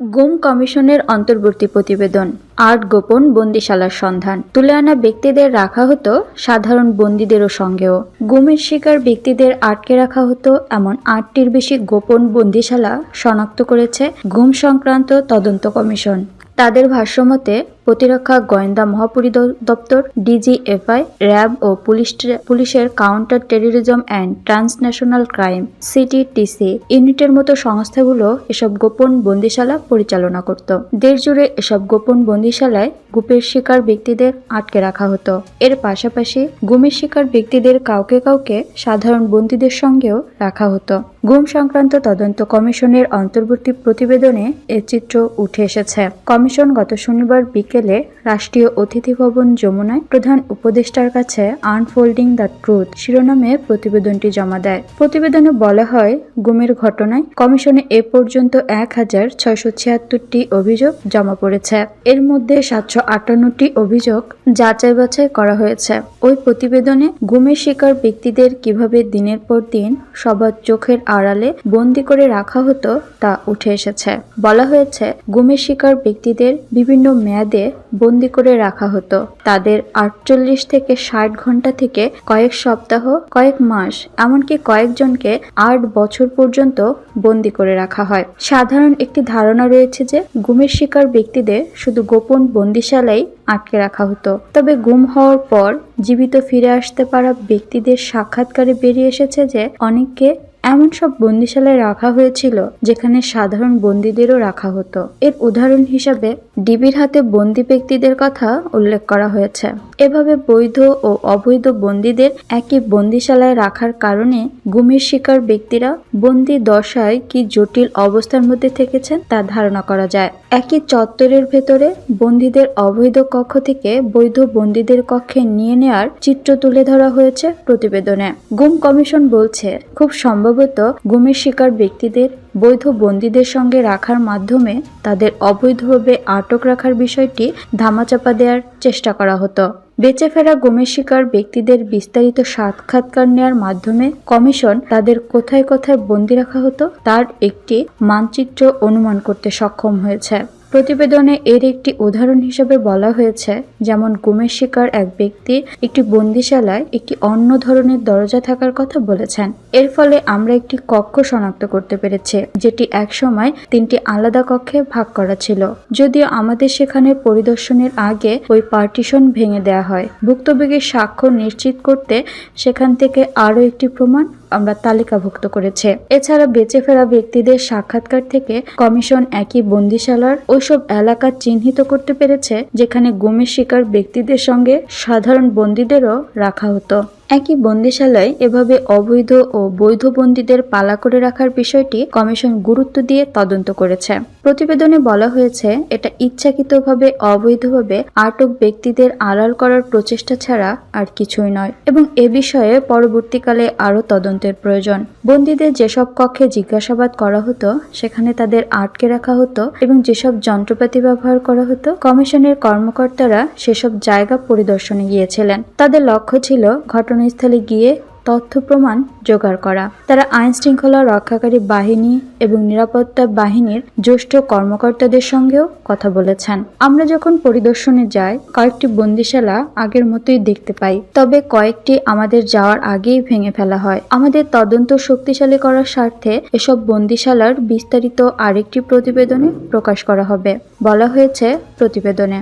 গুম কমিশনের অন্তর্বর্তী প্রতিবেদন, আট গোপন বন্দিশালার সন্ধান। তুলে আনা ব্যক্তিদের রাখা হতো সাধারণ বন্দীদেরও সঙ্গেও। গুমের শিকার ব্যক্তিদের আটকে রাখা হতো এমন আটটির বেশি গোপন বন্দিশালা শনাক্ত করেছে গুম সংক্রান্ত তদন্ত কমিশন। তাদের ভাষ্যমতে প্রতিরক্ষা গোয়েন্দা মহাপরিদপ্তর, ডিজিএফআই, র্যাব ও পুলিশ পুলিশের counter terrorism and transnational crime, CTTC ইউনিটের মতো সংস্থাগুলো এসব গোপন বন্দিশালা পরিচালনা করত। দেশ জুড়ে এসব গোপন বন্দিশালায় গুপের শিকার ব্যক্তিদের আটকে রাখা হতো। এর পাশাপাশি গুমের শিকার ব্যক্তিদের কাউকে কাউকে সাধারণ বন্দীদের সঙ্গেও রাখা হতো। গুম সংক্রান্ত তদন্ত কমিশনের অন্তর্বর্তী প্রতিবেদনে এ চিত্র উঠে এসেছে। কমিশন গত শনিবার বিকেলে রাষ্ট্রীয় অতিথি ভবন যমুনায় প্রধান উপদেষ্টার কাছে আনফোল্ডিং দ্য ট্রুথ শিরোনামে প্রতিবেদনটি জমা দেয়। প্রতিবেদনে বলা হয়, গুমের ঘটনায় কমিশনে এ পর্যন্ত এক হাজার ছয়শো ছিয়াত্তরটি অভিযোগ জমা পড়েছে। এর মধ্যে সাতশো আটান্নটি অভিযোগ যাচাই বাছাই করা হয়েছে। ওই প্রতিবেদনে গুমের শিকার ব্যক্তিদের কীভাবে দিনের পর দিন সবার চোখের আড়ালে বন্দি করে রাখা হতো তা উঠে এসেছে। বলা হয়েছে, গুমের শিকার ব্যক্তিদের বিভিন্ন মেয়াদে বন্দি করে রাখা হতো। তাদের আটচল্লিশ থেকে ষাট ঘণ্টা থেকে কয়েক সপ্তাহ, কয়েক মাস, এমনকি কয়েকজনকে আট বছর পর্যন্ত বন্দি করে রাখা হয়। সাধারণ একটি ধারণা রয়েছে যে, গুমের শিকার ব্যক্তিদের শুধু গোপন বন্দিশালাই আটকে রাখা হতো। তবে গুম হওয়ার পর জীবিত ফিরে আসতে পারা ব্যক্তিদের সাক্ষাৎকারে বেরিয়ে এসেছে যে, অনেককে এমন সব বন্দিশালায় রাখা হয়েছিল যেখানে সাধারণ বন্দীদেরও রাখা হতো। এর উদাহরণ হিসাবে ডিবির হাতে বন্দি ব্যক্তিদের কথা উল্লেখ করা হয়েছে। এভাবে বৈধ ও অবৈধ বন্দীদের একই বন্দিশালায় রাখার কারণে গুমের শিকার ব্যক্তিরা বন্দি দশায় কি জটিল অবস্থার মধ্যে থেকেছেন তা ধারণা করা যায়। একই চত্বরের ভেতরে বন্দীদের অবৈধ কক্ষ থেকে বৈধ বন্দীদের কক্ষে নিয়ে নেওয়ার চিত্র তুলে ধরা হয়েছে প্রতিবেদনে। গুম কমিশন বলছে, খুব সম্ভবত গুমের শিকার ব্যক্তিদের বৈধ বন্দীদের সঙ্গে রাখার মাধ্যমে তাদের অবৈধভাবে আটক রাখার বিষয়টি ধামাচাপা দেওয়ার চেষ্টা করা হতো। বেঁচে ফেরা গুমের শিকার ব্যক্তিদের বিস্তারিত সাক্ষাৎকার নেওয়ার মাধ্যমে কমিশন তাদের কোথায় কোথায় বন্দী রাখা হতো তার একটি মানচিত্র অনুমান করতে সক্ষম হয়েছে। প্রতিবেদনে এর একটি উদাহরণ হিসেবে বলা হয়েছে, যেমন গুমের শিকার এক ব্যক্তি একটি বন্দিশালায় একটি অন্য ধরনের দরজা থাকার কথা বলেছেন। এর ফলে আমরা একটি কক্ষ শনাক্ত করতে পেরেছি, যেটি একসময় তিনটি আলাদা কক্ষে ভাগ করা ছিল। যদিও আমাদের সেখানে পরিদর্শনের আগে ওই পার্টিশন ভেঙে দেওয়া হয়। ভুক্তভোগীর সাক্ষ্য নিশ্চিত করতে সেখান থেকে আরও একটি প্রমাণ আমরা তালিকাভুক্ত করেছে। এছাড়া বেঁচে ফেরা ব্যক্তিদের সাক্ষাৎকার থেকে কমিশন একই বন্দিশালার ওইসব এলাকা চিহ্নিত করতে পেরেছে, যেখানে গুমের শিকার ব্যক্তিদের সঙ্গে সাধারণ বন্দীদেরও রাখা হতো। একই বন্দিশালায় এভাবে অবৈধ ও বৈধ বন্দীদের পালা করে রাখার বিষয়টি কমিশন গুরুত্ব দিয়ে তদন্ত করেছে। প্রতিবেদনে বলা হয়েছে, এটা ইচ্ছাকৃতভাবে অবৈধভাবে আটক ব্যক্তিদের আড়াল করার প্রচেষ্টা ছাড়া আর কিছুই নয় এবং এ বিষয়ে পরবর্তীকালে আরও তদন্তের প্রয়োজন। বন্দীদের যেসব কক্ষে জিজ্ঞাসাবাদ করা হতো, সেখানে তাদের আটকে রাখা হতো এবং যেসব যন্ত্রপাতি ব্যবহার করা হতো, কমিশনের কর্মকর্তারা সেসব জায়গা পরিদর্শনে গিয়েছিলেন। তাদের লক্ষ্য ছিল ঘটনাস্থলে গিয়ে তথ্য প্রমাণ জোগাড় করা। তারা আইন শৃঙ্খলা রক্ষাকারী বাহিনী এবং নিরাপত্তা বাহিনীর জ্যেষ্ঠ কর্মকর্তাদের সঙ্গেও কথা বলেছেন। আমরা যখন পরিদর্শনে যাই, কয়েকটি বন্দিশালা আগের মতোই দেখতে পাই, তবে কয়েকটি আমাদের যাওয়ার আগেই ভেঙে ফেলা হয়। আমাদের তদন্ত শক্তিশালী করার স্বার্থে এসব বন্দিশালার বিস্তারিত আরেকটি প্রতিবেদনে প্রকাশ করা হবে। বলা হয়েছে, প্রতিবেদনে।